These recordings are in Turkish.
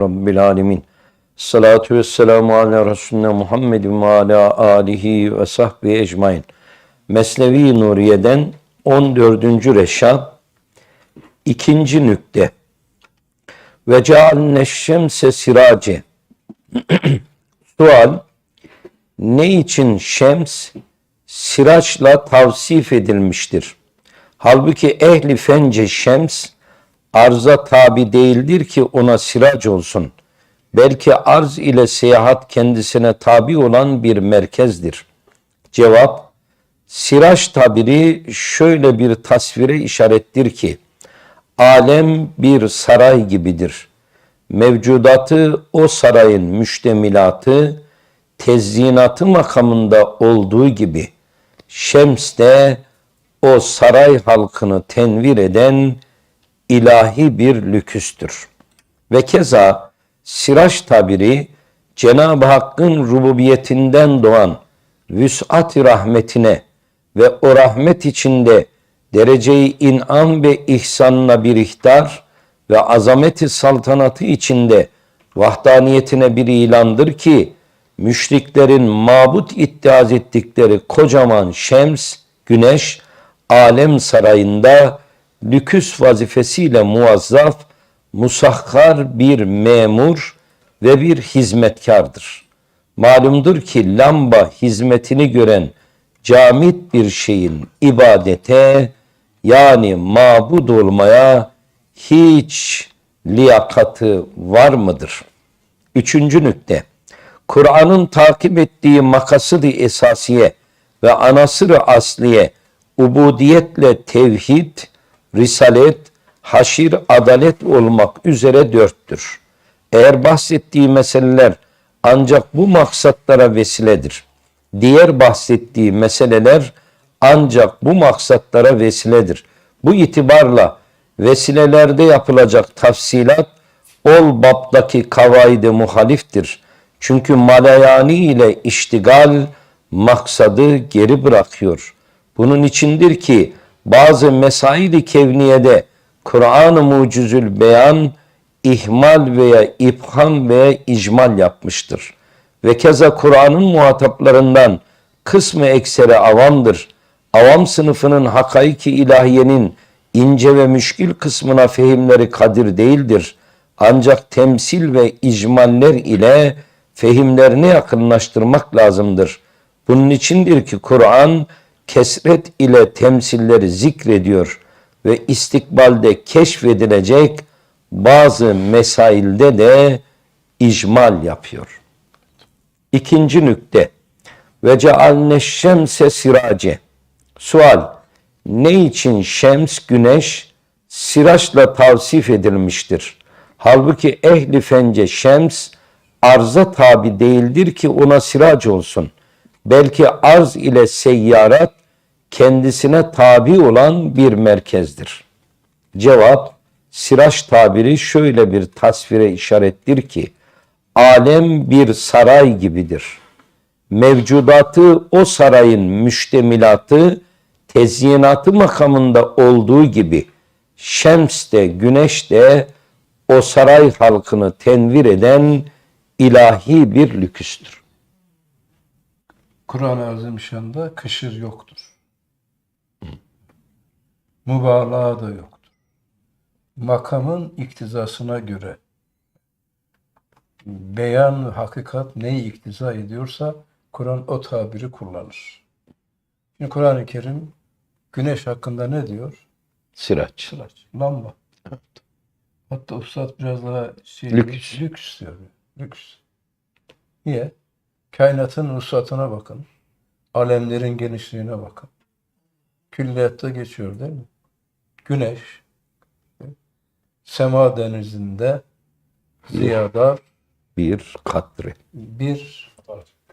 Rabbil Alemin. Salatu ve selamu ala Resulüne Muhammedin ve ala alihi ve sahbihi ecmain. Mesnevi Nuriye'den 14. Reşat, ikinci nükte. Ve cealne şemse sirace. Sual, ne için şems siraçla tavsif edilmiştir? Halbuki ehli fence şems arza tabi değildir ki ona sirac olsun. Belki arz ile seyahat kendisine tabi olan bir merkezdir. Cevap, siraç tabiri şöyle bir tasvire işarettir ki, alem bir saray gibidir. Mevcudatı o sarayın müştemilatı, tezyinatı makamında olduğu gibi, Şems de o saray halkını tenvir eden ilahi bir lüküstür. Ve keza siraç tabiri Cenab-ı Hakk'ın rububiyetinden doğan vüs'at rahmetine ve o rahmet içinde dereceyi inam ve ihsanına bir ihtar ve azameti saltanatı içinde vahdaniyetine bir ilandır ki müşriklerin mabut iddiaz ettikleri kocaman şems, güneş, alem sarayında lüküs vazifesiyle muazzaf, musahhar bir memur ve bir hizmetkardır. Malumdur ki lamba hizmetini gören camit bir şeyin ibadete yani mabud olmaya hiç liyakatı var mıdır? Üçüncü nükte. Kur'an'ın takip ettiği makasıdı esasiye ve anasırı asliye ubudiyetle tevhid, risalet, haşir, adalet olmak üzere dörttür. Eğer bahsettiği meseleler ancak bu maksatlara vesiledir. Diğer bahsettiği meseleler ancak bu maksatlara vesiledir. Bu itibarla vesilelerde yapılacak tafsilat ol babdaki kavaide muhaliftir. Çünkü malayani ile iştigal maksadı geri bırakıyor. Bunun içindir ki bazı mesaili kevniyede Kur'an-ı Mucizül Beyan ihmal veya ibham veya icmal yapmıştır. Ve keza Kur'an'ın muhataplarından kısmı ekseri avamdır. Avam sınıfının hakaiki ilahiyenin ince ve müşkil kısmına fehimleri kadir değildir. Ancak temsil ve icmaller ile fehimlerini yakınlaştırmak lazımdır. Bunun içindir ki Kur'an kesret ile temsilleri zikrediyor ve istikbalde keşfedilecek bazı mesailde de icmal yapıyor. İkinci nükte. Ve cealne şemse sirace. Sual. Ne için şems güneş siraçla tavsif edilmiştir? Halbuki ehli fence şems arza tabi değildir ki ona sirac olsun. Belki arz ile seyyarat kendisine tabi olan bir merkezdir. Cevap, siraç tabiri şöyle bir tasvire işarettir ki, alem bir saray gibidir. Mevcudatı o sarayın müştemilatı, tezyinatı makamında olduğu gibi, şems de güneş de o saray halkını tenvir eden ilahi bir lüküstür. Kur'an-ı Azimüşşan'da kışır yoktur. Mübalağa da yoktur. Makamın iktizasına göre beyan, hakikat neyi iktiza ediyorsa Kur'an o tabiri kullanır. Şimdi Kur'an-ı Kerim güneş hakkında ne diyor? Siraç. Sıraç, lamba. Hatta Üstad biraz daha şey, Lüks. lüks diyor. Lüks. Niye? Kainatın vuslatına bakın. Alemlerin genişliğine bakın. Külliyatta geçiyor değil mi? Güneş sema denizinde ziyada Bir katri, bir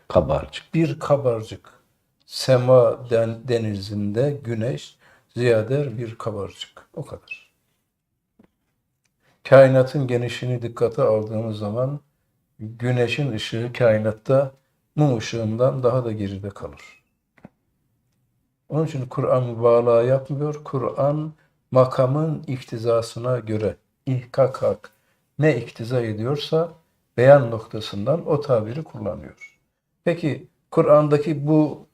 kabarcık. bir kabarcık. Sema den, denizinde güneş ziyader bir kabarcık. O kadar. Kainatın genişliğini dikkate aldığımız zaman güneşin ışığı kainatta mum ışığından daha da geride kalır. Onun için Kur'an mübalağa yapmıyor. Kur'an makamın iktizasına göre ihkak hak ne iktiza ediyorsa beyan noktasından o tabiri kullanıyor. Peki Kur'an'daki bu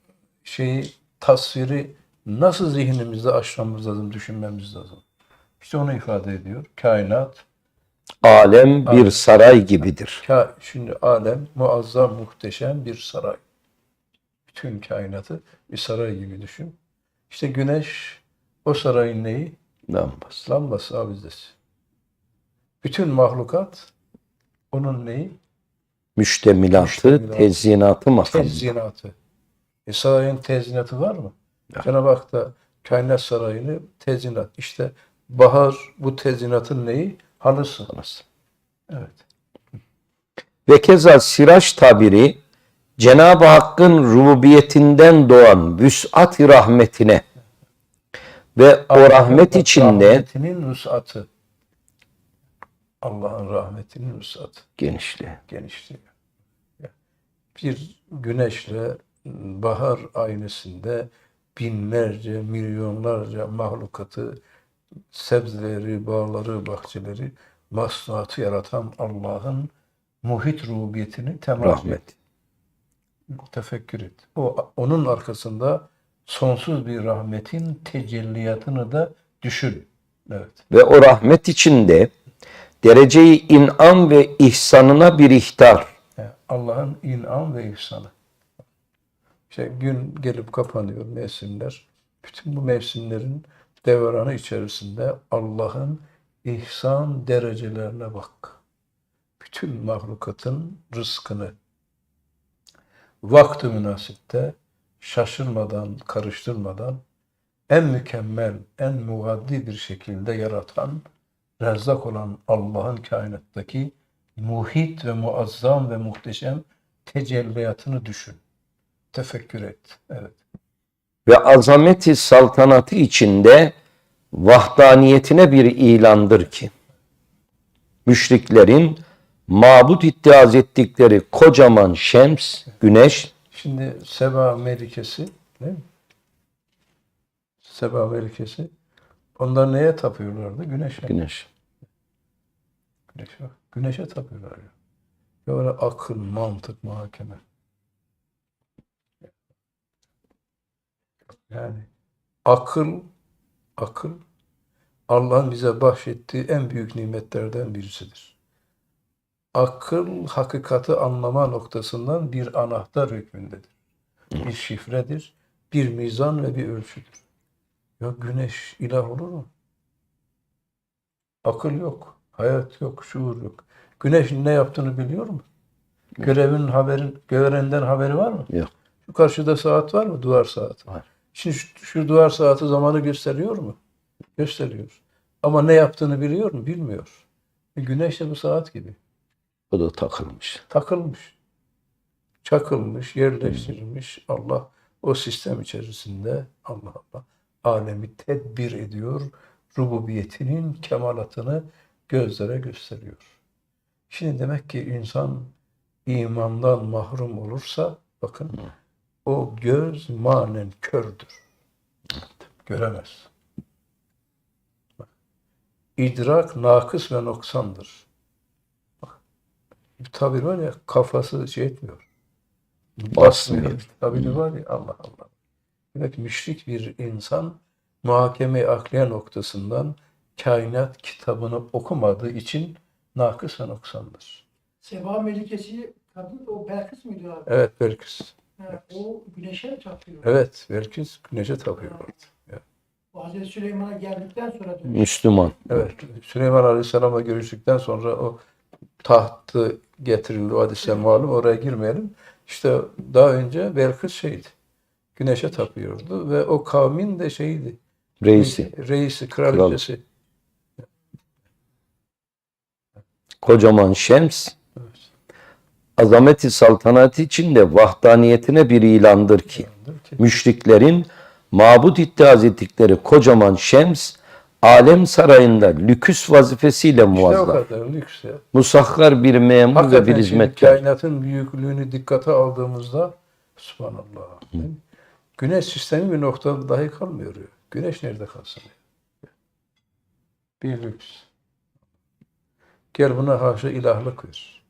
şeyi tasviri nasıl zihnimizde aşmamız lazım, düşünmemiz lazım? İşte onu ifade ediyor. Kainat, Alem bir saray gibidir. ka şimdi alem muazzam, muhteşem bir saray. Bütün kainatı bir saray gibi düşün. İşte güneş o sarayın neyi? Lambası. Lambası abidesi. Bütün mahlukat onun neyi? Müştemilatı, Müştemilatı. tezyinatı makamı. Tezyinatı. E sarayın tezyinatı var mı? Cenab-ı Hak da kainat sarayını tezyinat. İşte bahar bu tezyinatın neyi? Halısı. Evet. Ve keza siraç tabiri Cenab-ı Hakk'ın rububiyetinden doğan vüs'at-i rahmetine ve o rahmet içinde Rahmetinin vüsatı. Allah'ın rahmetinin vüsatı. genişliği. genişliği. Bir güneşle bahar aynasında binlerce, milyonlarca mahlukatı, sebzeleri, bağları, bahçeleri, masnuatı yaratan Allah'ın muhit rububiyetini temas et, Rahmet. tefekkür et. O, onun arkasında sonsuz bir rahmetin tecelliyatını da düşün. Evet. Ve o rahmet içinde dereceyi in'am ve ihsanına bir ihtar. Allah'ın inam ve ihsanı. İşte gün gelip kapanıyor mevsimler. Bütün bu mevsimlerin devranı içerisinde Allah'ın ihsan derecelerine bak. Bütün mahlukatın rızkını vakti münasipte şaşırmadan, karıştırmadan en mükemmel, en muaddi bir şekilde yaratan, rezzak olan Allah'ın kainattaki muhit ve muazzam ve muhteşem tecelliyatını düşün. Tefekkür et. Evet. Ve azameti saltanatı içinde vahdaniyetine bir ilandır ki müşriklerin mabut iddiaz ettikleri kocaman şems, güneş Şimdi Seba Melikesi değil mi? Seba Melikesi onlar neye tapıyorlardı? Güneşe. güneş Güneşe, güneşe tapıyorlar ya. Böyle akıl, mantık, muhakeme. Yani akıl, akıl Allah'ın bize bahşettiği en büyük nimetlerden birisidir. Akıl hakikati anlama noktasından bir anahtar hükmündedir. Bir şifredir, bir mizan ve bir ölçüdür. Ya güneş ilah olur mu? Akıl yok, hayat yok, şuur yok. Güneşin ne yaptığını biliyor mu? Görevin haberin, görenden haberi var mı? yok. Şu karşıda saat var mı? Duvar saati. Var. Şimdi şu, şu duvar saati zamanı gösteriyor mu? Gösteriyor. Ama ne yaptığını biliyor mu? Bilmiyor. E güneş de bu saat gibi. O da takılmış. Takılmış. Çakılmış, yerleştirilmiş. Allah o sistem içerisinde Allah Allah alemi tedbir ediyor. Rububiyetinin kemalatını gözlere gösteriyor. Şimdi demek ki insan imandan mahrum olursa bakın o göz manen kördür. Göremez. İdrak nakıs ve noksandır. Bir tabir var ya kafası şey etmiyor. Basmıyor. Bir tabiri var ya Allah Allah. Demek müşrik bir insan muhakeme akliye noktasından kainat kitabını okumadığı için nakıs ve noksandır. Seba Melikesi kadın o Belkıs mıydı abi? Evet Belkıs. Ha, o güneşe tapıyor. Evet Belkıs güneşe. Ya. O Hazreti Süleyman'a geldikten sonra diyor. Müslüman. Evet. Süleyman Aleyhisselam'la görüştükten sonra o tahtı getirildi. O hadise malum. Oraya girmeyelim. İşte daha önce Belkıs şeydi. Güneşe tapıyordu ve o kavmin de şeydi. Reisi. Reisi, kraliçesi. Kocaman şems azameti saltanatı içinde vahdaniyetine bir ilandır ki Ki müşriklerin mabut iddiaz ettikleri kocaman şems alem sarayında lüküs vazifesiyle İşte o kadar lüks ya. Musakhar bir memur ve Hakikaten bir şimdi hizmetkar. kainatın büyüklüğünü dikkate aldığımızda subhanallah. Güneş sistemi bir noktada dahi kalmıyor. Güneş nerede kalsın? Bir lüks. Gel buna haşa ilahlık ver.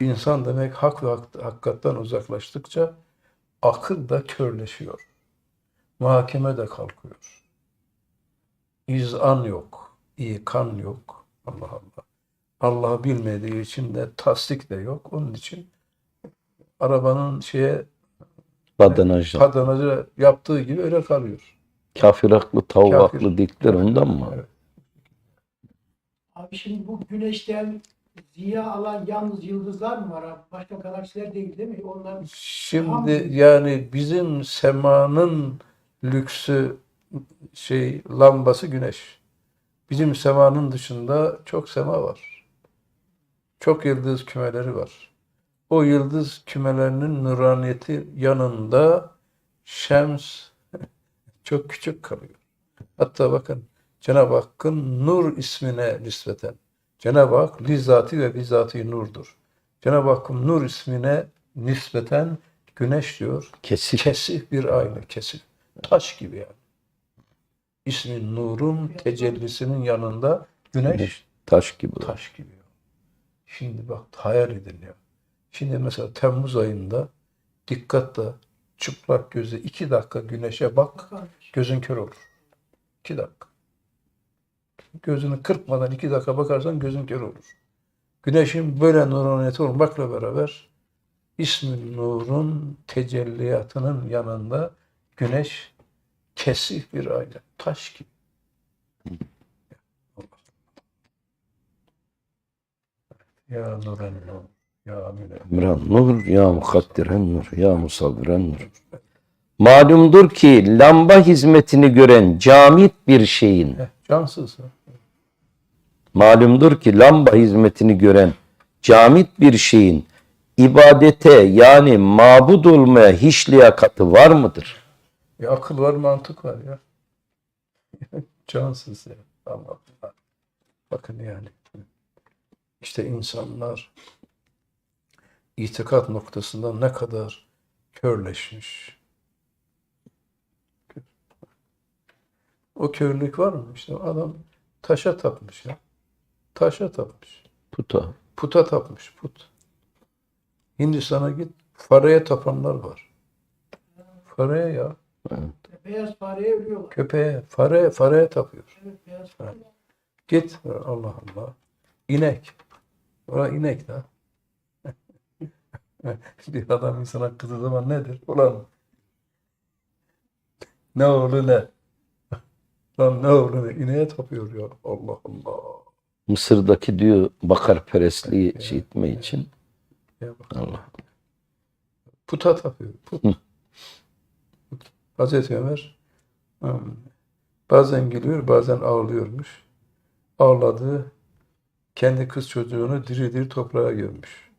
İnsan demek hak ve hak- uzaklaştıkça akıl da körleşiyor. Muhakeme de kalkıyor. İzan yok, ikan yok. Allah Allah. Allah'ı bilmediği için de tasdik de yok. Onun için arabanın şeye Badanajı. padanacı yaptığı gibi öyle kalıyor. Kafir haklı, tavuk Kafir. haklı dikler ondan mı? Evet. Abi şimdi bu güneşten ziya alan yalnız yıldızlar mı var abi? Başka galaksiler değil değil mi? Onlar Şimdi yani bizim semanın lüksü şey lambası güneş. Bizim semanın dışında çok sema var. Çok yıldız kümeleri var. O yıldız kümelerinin nuraniyeti yanında şems çok küçük kalıyor. Hatta bakın Cenab-ı Hakk'ın Nur ismine nispeten. Cenab-ı Hak lizzati ve bizati nurdur. Cenab-ı Hakk'ın Nur ismine nispeten güneş diyor. Kesik. Kesif bir ayna, kesif. Taş gibi yani. İsmin nurun tecellisinin yanında güneş Güneş taş gibi. taş gibi. Şimdi bak hayal edin ya. Şimdi mesela Temmuz ayında dikkatle çıplak gözle iki dakika güneşe bak, gözün kör olur. İki dakika. Gözünü kırpmadan iki dakika bakarsan gözün kör olur. Güneşin böyle nuraniyeti olmakla beraber İsmin nurun tecelliyatının yanında güneş kesif bir ayna, taş gibi. Ya nuren nur, ya. Emran nur, ya mukaddiren nur, ya musavviren nur. Malumdur ki lamba hizmetini gören camit bir şeyin, Heh, cansız. malumdur ki lamba hizmetini gören camit bir şeyin ibadete yani mabud olmaya hiç liyakati var mıdır? Ya akıl var, mantık var ya. Cansız ya. Allah Allah. Bakın yani. İşte insanlar itikat noktasında ne kadar körleşmiş. O körlük var mı? İşte adam taşa tapmış ya. Taşa tapmış. Puta. Puta tapmış. Put. Hindistan'a git. Fareye tapanlar var. Fareye ya. Beyaz fareye ölüyorlar. Köpeğe, fare, fareye tapıyor. Evet beyaz fare. Git. Allah Allah. İnek. Ora inek de. Bir adam insana kızdığı zaman nedir? Ulan ne oğlu ne? Lan ne oğlu ne? İneğe tapıyor ya. Allah Allah. Mısır'daki diyor bakar perestliği şey etme için. Ya bak. Allah. Puta tapıyor. Put. Hazreti Ömer hmm, bazen gülüyor bazen ağlıyormuş. Ağladığı kendi kız çocuğunu diri diri toprağa gömmüş.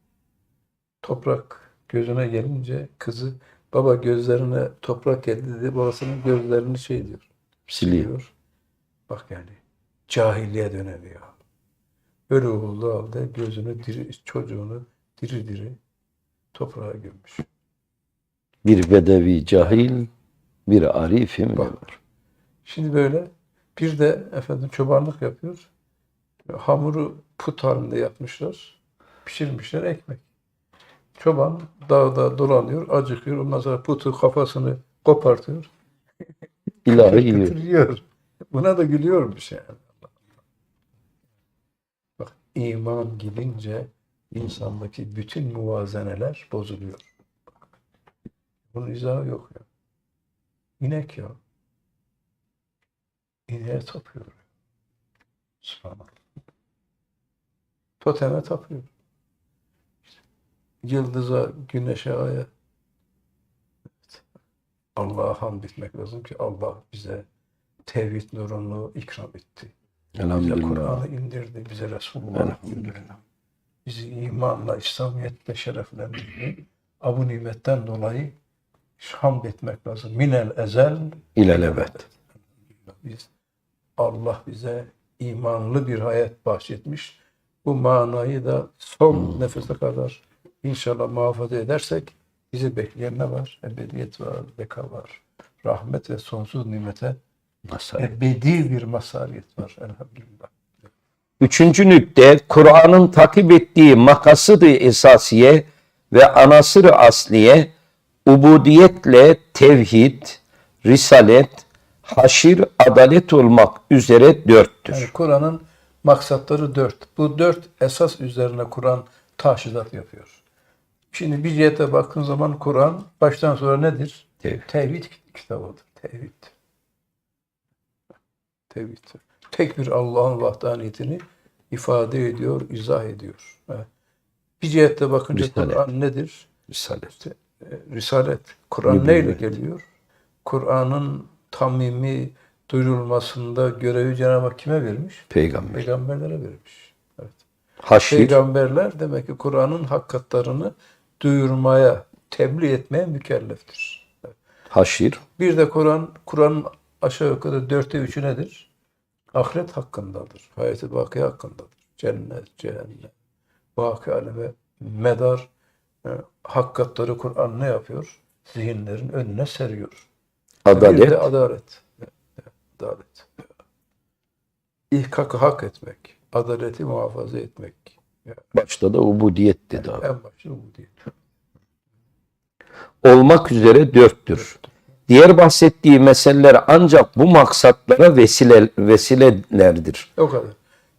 Toprak gözüne gelince kızı baba gözlerine toprak geldi dedi. Babasının gözlerini şey diyor. Siliyor. Bak yani cahiliye dönemi ya. Öyle olduğu halde gözünü diri, çocuğunu diri diri toprağa gömmüş. Bir bedevi cahil, bir arifi mi Bak. var? Şimdi böyle bir de efendim çobanlık yapıyor. Hamuru put halinde yapmışlar. Pişirmişler ekmek. Çoban dağda dolanıyor, acıkıyor. Ondan sonra putu kafasını kopartıyor. İlahi yiyor. Buna da gülüyormuş yani. Bak iman gidince insandaki bütün muvazeneler bozuluyor. Bunun izahı yok ya. İnek ya. İneğe tapıyor. Subhanallah. Toteme tapıyor. Yıldıza, güneşe, aya. Evet. Allah'a hamd etmek lazım ki Allah bize tevhid nurunu ikram etti. Bize Elhamdülillah. Kur'an'ı indirdi, bize Resulullah indirdi. Bizi imanla, İslamiyetle şereflendirdi. Bu nimetten dolayı hamd etmek lazım. Minel ezel İlelebet. biz Allah bize imanlı bir hayat bahşetmiş. Bu manayı da son nefese kadar inşallah muhafaza edersek bizi bekleyen ne var? Ebediyet var, beka var. Rahmet ve sonsuz nimete Nasıl? ebedi bir mazhariyet var elhamdülillah. Üçüncü nükte Kur'an'ın takip ettiği makasıdı esasiye ve anasırı asliye ubudiyetle tevhid, risalet, haşir, adalet olmak üzere dörttür. Yani Kur'an'ın maksatları dört. Bu dört esas üzerine Kur'an taşidat yapıyor. Şimdi bir cihete baktığın zaman Kur'an baştan sonra nedir? Tevhid. Tevhid kitabıdır. Tevhid. Tevhid. Tek bir Allah'ın vahdaniyetini ifade ediyor, izah ediyor. Evet. Bir cihette bakınca. Kur'an nedir? Risalet. Risalet. Kur'an neyle geliyor? Kur'an'ın tamimi duyurulmasında görevi Cenab-ı Hak kime vermiş? Peygamber. Peygamberlere vermiş. Evet. Haşir, Peygamberler demek ki Kur'an'ın hakikatlarını duyurmaya, tebliğ etmeye mükelleftir. haşir, Bir de Kur'an, Kur'an'ın aşağı yukarı dörtte üçü nedir? Ahiret hakkındadır. Hayat-ı hakkındadır. Cennet, cehennem, baki aleme medar hakikatları Kur'an ne yapıyor? Zihinlerin önüne seriyor. Bir adalet, de adalet. Adalet. İhkakı hak etmek. Adaleti muhafaza etmek. başta da ubudiyet dedi abi. En başta bu değil. olmak üzere dörttür. Diğer bahsettiği meseleler ancak bu maksatlara vesile, vesilelerdir. O kadar.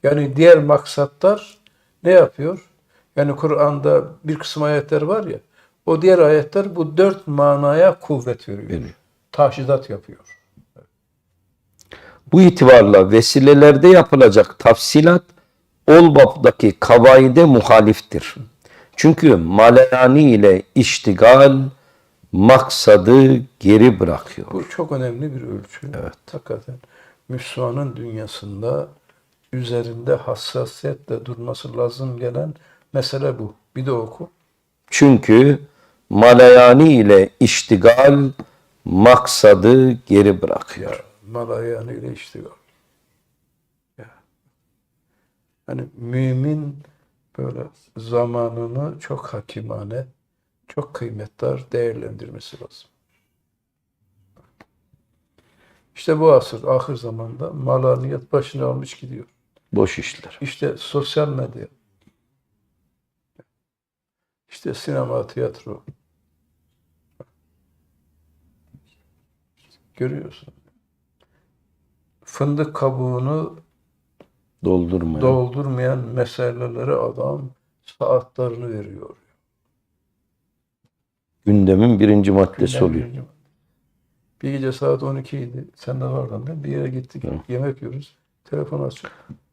Yani diğer maksatlar ne yapıyor? Yani Kur'an'da bir kısım ayetler var ya, o diğer ayetler bu dört manaya kuvvet veriyor. Veriyor. Taşidat yapıyor. Bu itibarla vesilelerde yapılacak tafsilat ol babdaki kavaide muhaliftir. Çünkü malayani ile iştigal maksadı geri bırakıyor. Bu çok önemli bir ölçü. Evet. Hakikaten Müslümanın dünyasında üzerinde hassasiyetle durması lazım gelen mesele bu. Bir de oku. Çünkü malayani ile iştigal maksadı geri bırakıyor. Ya malayanı ile iştigal. Ya. Hani mümin böyle zamanını çok hakimane, çok kıymetdar değerlendirmesi lazım. İşte bu asır, ahir zamanda malaniyet başını almış gidiyor. Boş işler. İşte sosyal medya, işte sinema, tiyatro. Görüyorsun. Fındık kabuğunu Doldurmaya. doldurmayan meselelere adam saatlerini veriyor. Gündemin birinci maddesi Günden oluyor. birinci madde. Bir gece saat 12 idi. Sen de vardın değil mi? Bir yere gittik. Hı. Yemek yiyoruz. Telefon açık.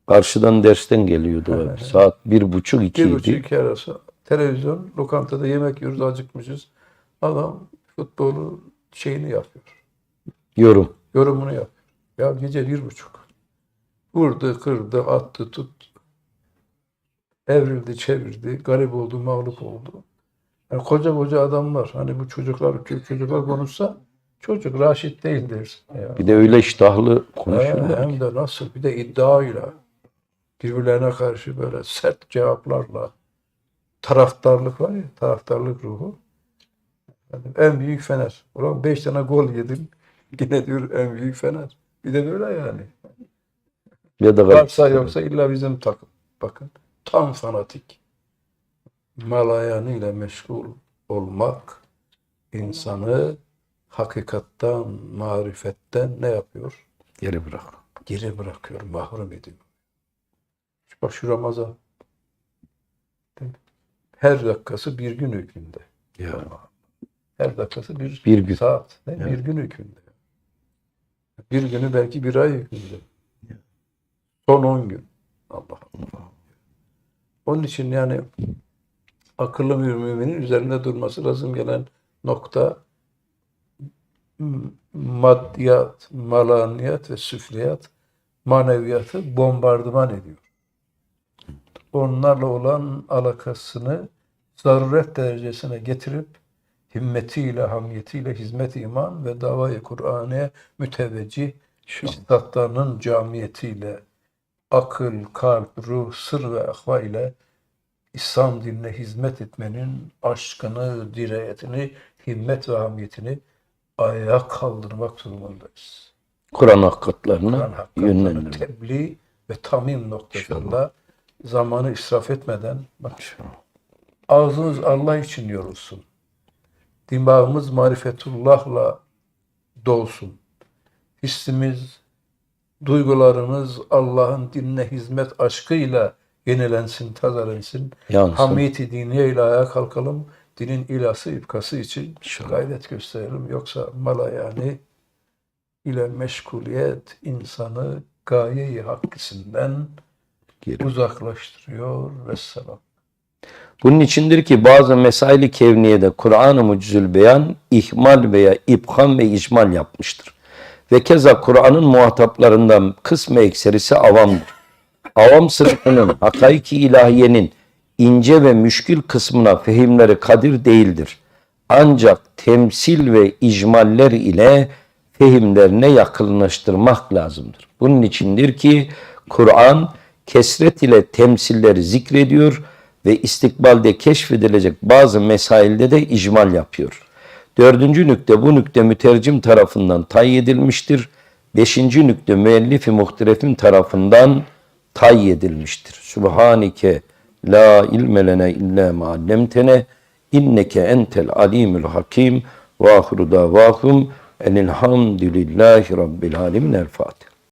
Karşıdan dersten geliyordu abi. Saat bir buçuk Bir ikiydi. buçuk iki arası. Televizyon, lokantada yemek yiyoruz. Acıkmışız. Adam futbolu şeyini yapıyor. Yorum. Yorumunu yapıyor. Ya gece bir buçuk. Vurdu, kırdı, attı, tuttu. Evrildi, çevirdi. Garip oldu, mağlup oldu. Yani koca koca adamlar. Hani bu çocuklar, çocuklar konuşsa çocuk Raşit değil dersin. Ya. Bir de öyle iştahlı He, konuşuyorlar. hem de nasıl bir de iddiayla birbirlerine karşı böyle sert cevaplarla taraftarlık var ya taraftarlık ruhu Yani en büyük Fener. Ulan beş tane gol yedin yine diyor en büyük Fener. Bir de böyle yani. Ya da Varsa yoksa illa bizim takım. Bakın tam fanatik. Malayanı ile meşgul olmak insanı hakikattan, marifetten ne yapıyor? geri bırak. geri bırakıyor, mahrum ediyor. Bak şu Ramazan. Değil mi? Her dakikası bir gün hükmünde. Ya. Her dakikası bir, Bir gün. saat. mi? Evet. Bir gün hükmünde. Bir günü belki bir ay hükmünde. Son on gün. Allah Allah. Onun için yani akıllı bir müminin üzerinde durması lazım gelen nokta maddiyat, malaniyat ve süfliyat maneviyatı bombardıman ediyor. Onlarla olan alakasını zaruret derecesine getirip himmetiyle, hamiyetiyle, hizmet iman ve davayı Kur'an'a müteveccih istatlarının camiyetiyle akıl, kalp, ruh, sır ve akva ile İslam dinine hizmet etmenin aşkını, dirayetini, himmet ve hamiyetini ayağa kaldırmak durumundayız. Kur'an hakikatlarına hakikatlerini yönlendirmek. tebliğ ve tamim noktasında zamanı israf etmeden bak ağzınız Allah için yorulsun. Dimağımız marifetullahla dolsun. Hissimiz, duygularımız Allah'ın dinine hizmet aşkıyla yenilensin, tazelensin. Hamiyeti diniye ile ayağa kalkalım. Dinin ilası, ipkası için İnşallah. gayret gösterelim. Yoksa mala yani ile meşguliyet insanı gaye-i hakkisinden Geri. uzaklaştırıyor. Vesselam. Bunun içindir ki bazı mesaili kevniyede Kur'an-ı Mucizül Beyan ihmal veya ibham ve icmal yapmıştır. Ve keza Kur'an'ın muhataplarından kısmı ekserisi avamdır. Avam sınıfının hakaiki ilahiyenin ince ve müşkül kısmına fehimleri kadir değildir. Ancak temsil ve icmaller ile fehimlerine yakınlaştırmak lazımdır. Bunun içindir ki Kur'an kesret ile temsilleri zikrediyor ve istikbalde keşfedilecek bazı mesailde de icmal yapıyor. Dördüncü nükte bu nükte mütercim tarafından tay edilmiştir. Beşinci nükte müellifi muhterefim tarafından tay edilmiştir. Subhanike la ilme lene illa ma allemtene inneke entel alimul hakim ve ahru davahum enilhamdülillahi rabbil alemin el Fatiha.